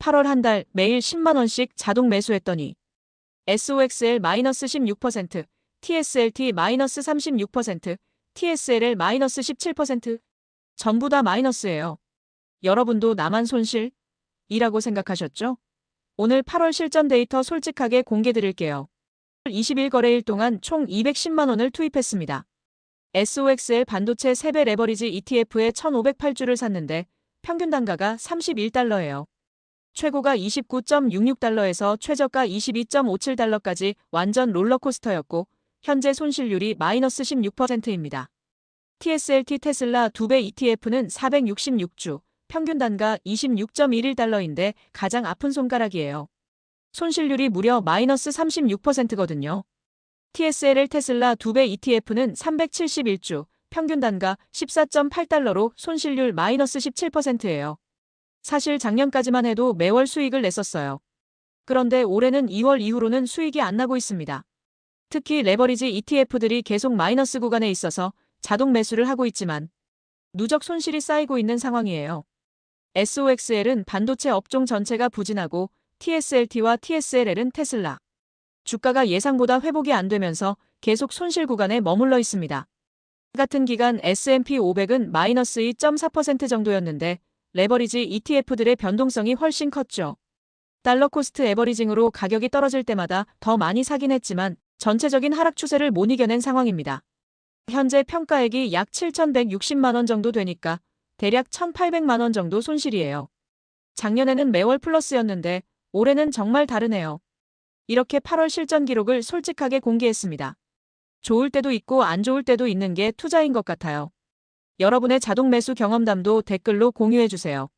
8월 한 달 매일 10만원씩 자동 매수했더니 SOXL-16%, TSLT-36%, TSLL-17% 전부 다 마이너스예요. 여러분도 나만 손실? 이라고 생각하셨죠? 오늘 8월 실전 데이터 솔직하게 공개 드릴게요. 20일 거래일 동안 총 210만 원을 투입했습니다. SOXL 반도체 3배 레버리지 ETF에 1,508주를 샀는데 평균 단가가 31달러예요. 최고가 29.66달러에서 최저가 22.57달러까지 완전 롤러코스터였고 현재 손실률이 마이너스 16%입니다. TSLT 테슬라 2배 ETF는 466주, 평균 단가 26.11달러인데 가장 아픈 손가락이에요. 손실률이 무려 마이너스 36%거든요. TSLL 테슬라 2배 ETF는 371주, 평균 단가 14.8달러로 손실률 마이너스 17%예요. 사실 작년까지만 해도 매월 수익을 냈었어요. 그런데 올해는 2월 이후로는 수익이 안 나고 있습니다. 특히 레버리지 ETF들이 계속 마이너스 구간에 있어서 자동 매수를 하고 있지만 누적 손실이 쌓이고 있는 상황이에요. SOXL은 반도체 업종 전체가 부진하고 TSLT와 TSLL은 테슬라. 주가가 예상보다 회복이 안 되면서 계속 손실 구간에 머물러 있습니다. 같은 기간 S&P 500은 마이너스 2.4% 정도였는데 레버리지 ETF들의 변동성이 훨씬 컸죠. 달러 코스트 에버리징으로 가격이 떨어질 때마다 더 많이 사긴 했지만 전체적인 하락 추세를 못 이겨낸 상황입니다. 현재 평가액이 약 7,160만 원 정도 되니까 대략 1,800만 원 정도 손실이에요. 작년에는 매월 플러스였는데 올해는 정말 다르네요. 이렇게 8월 실전 기록을 솔직하게 공개했습니다. 좋을 때도 있고 안 좋을 때도 있는 게 투자인 것 같아요. 여러분의 자동 매수 경험담도 댓글로 공유해주세요.